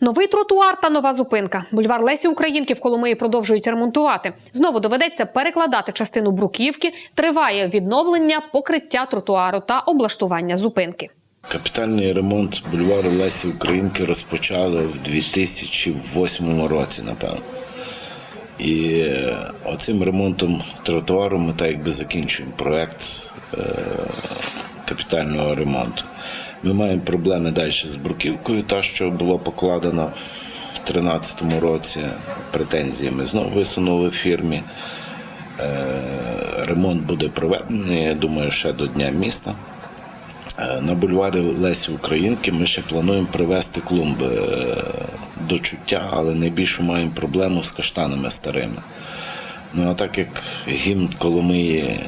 Новий тротуар та нова зупинка. Бульвар Лесі Українки в Коломиї продовжують ремонтувати. Знову доведеться перекладати частину бруківки. Триває відновлення, покриття тротуару та облаштування зупинки. Капітальний ремонт бульвару Лесі Українки розпочали в 2008 році, напевно. І е, оцим ремонтом тротуару ми так якби закінчуємо проект е, капітального ремонту. Ми маємо проблеми далі з бруківкою, та, що була покладена в 2013 році. Претензії ми знову висунули в фірмі. Е, Ремонт буде проведений, я думаю, ще до Дня міста. Е, На бульварі Лесі Українки ми ще плануємо привезти клумби е, до чуття, але найбільшу маємо проблему з каштанами старими. Ну а так як гімн Коломиї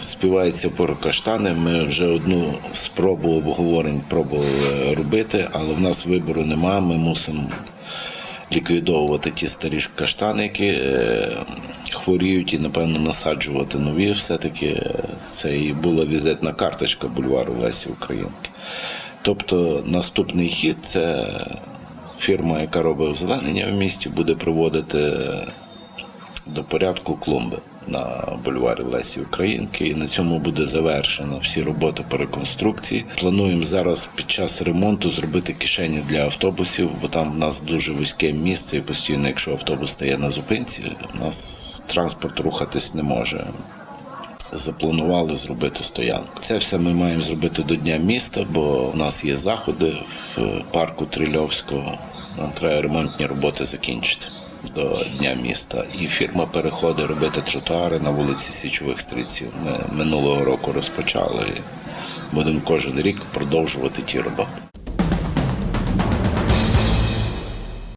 співається про каштани, ми вже одну спробу обговорень пробували робити, але в нас вибору немає. Ми мусимо ліквідовувати ті старі каштани, які е, хворіють, і напевно насаджувати нові. Все-таки е, це і була візитна карточка бульвару Лесі Українки. Тобто наступний хід це фірма, яка робить озеленення в місті, буде проводити до порядку клумби на бульварі Лесі Українки. І на цьому буде завершено всі роботи по реконструкції. Плануємо зараз під час ремонту зробити кишені для автобусів, бо там в нас дуже вузьке місце, і постійно, якщо автобус стає на зупинці, у нас транспорт рухатись не може. Запланували зробити стоянку. Це все ми маємо зробити до Дня міста, бо в нас є заходи в парку Трильовського. Нам треба ремонтні роботи закінчити до Дня міста. І фірма переходить робити тротуари на вулиці Січових стрільців. Ми минулого року розпочали будемо кожен рік продовжувати ті роботи.